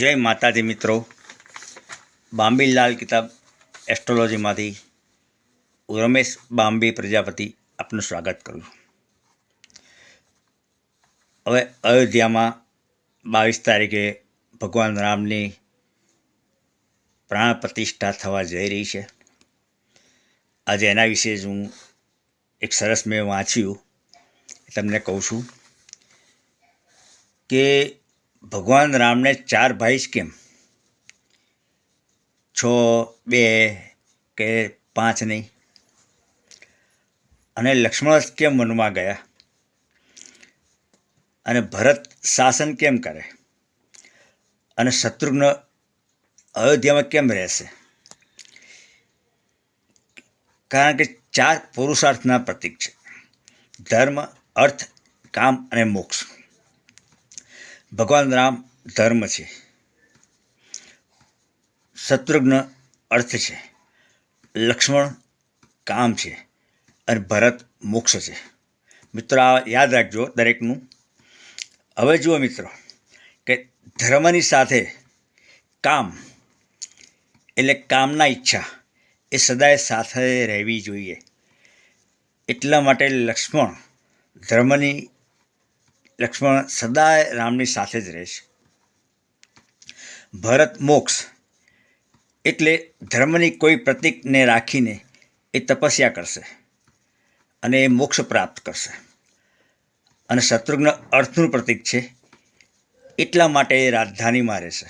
જય માતાજી મિત્રો. બાંબીલાલ કિતાબ એસ્ટ્રોલોજીમાંથી રમેશ બાંબી પ્રજાપતિ આપનું સ્વાગત કરું હવે અયોધ્યામાં બાવીસ તારીખે ભગવાન રામની પ્રાણ પ્રતિષ્ઠા થવા જઈ રહી છે. આજે એના વિશે જ હું એક સરસ મેં વાંચ્યું. તમને કહું છું કે ભગવાન રામને ચાર ભાઈ જ કેમ? છ, બે, કે પાંચ નહીં. અને લક્ષ્મણ કેમ વનમાં ગયા? અને ભરત શાસન કેમ કરે? અને શત્રુઘ્ન અયોધ્યામાં કેમ રહેશે? કારણ કે ચાર પુરુષાર્થના પ્રતીક છે. ધર્મ, અર્થ, કામ અને મોક્ષ. ભગવાન રામ ધર્મ છે. શત્રુઘ્ન અર્થ છે. લક્ષ્મણ કામ છે અને ભરત મોક્ષ છે. મિત્રો, આ યાદ રાખજો દરેકનું. હવે જુઓ મિત્રો, કે ધર્મની સાથે કામ એટલે કામના ઈચ્છા એ સદાય સાથે રહેવી જોઈએ. એટલા માટે લક્ષ્મણ ધર્મની લક્ષ્મણ સદાય રામની સાથે જ રહેશે. ભરત મોક્ષ, એટલે ધર્મની કોઈ પ્રતિકને રાખીને એ તપસ્યા કરશે અને એ મોક્ષ પ્રાપ્ત કરશે. અને શત્રુઘ્ન અર્થનું પ્રતીક છે, એટલા માટે એ રાજધાનીમાં રહેશે.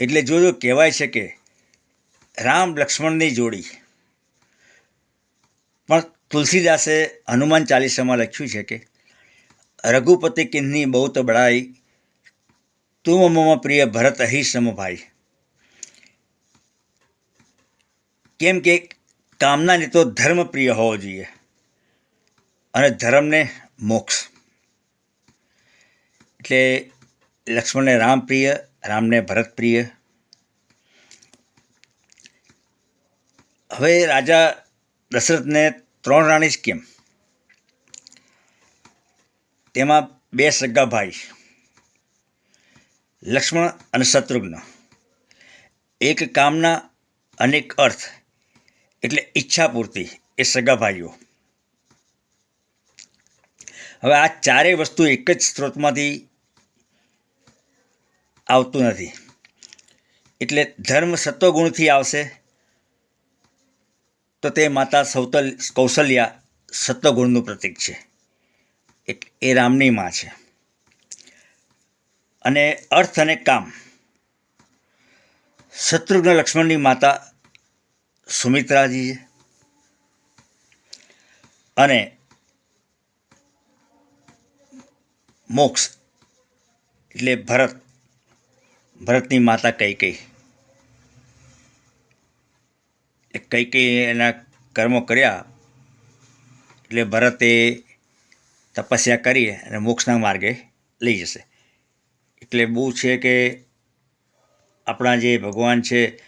એટલે જોજો કહેવાય છે કે રામ લક્ષ્મણની જોડી. પણ તુલસીદાસે હનુમાન ચાલીસામાં લખ્યું છે કે કિન્ની બહુ તો બડાઈ. તું મમ પ્રિય ભરત અહી સમભાઈ કેમ કે કામનાને તો ધર્મ પ્રિય હોવો જોઈએ અને ધર્મને મોક્ષ. એટલે લક્ષ્મણને રામ પ્રિય, રામને ભરત પ્રિય. હવે રાજા દશરથને ત્રણ રાણી જ કેમ? તેમાં બે સગા ભાઈ લક્ષ્મણ અને શત્રુઘ્ન. એક કામના, અનેક અર્થ. એટલે ઈચ્છા પૂર્તિ એ સગા ભાઈઓ હવે આ ચારેય વસ્તુ એક જ સ્ત્રોતમાંથી આવતું નથી. એટલે ધર્મ સત્વગુણથી આવશે તો તે માતા સૌતલ કૌશલ્યા સત્વગુણનું પ્રતીક છે. એ રામની માં છે. અને અર્થ અને કામ. શત્રુઘ્ન લક્ષ્મણની માતા સુમિત્રાજી છે અને મોક્ષ એટલે ભરત. ભરતની માતા કઈ કઈ કઈ કઈ એના કર્મો કર્યા એટલે ભરતે તપસ્યા કરી અને મોક્ષના માર્ગે લઈ જશે. એટલે બહુ છે કે આપણા જે ભગવાન છે,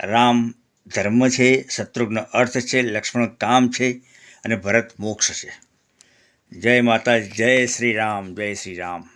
રામ ધર્મ છે, શત્રુઘ્ન અર્થ છે, લક્ષ્મણ કામ છે અને ભરત મોક્ષ છે. જય માતા જય શ્રી રામ, જય શ્રી રામ.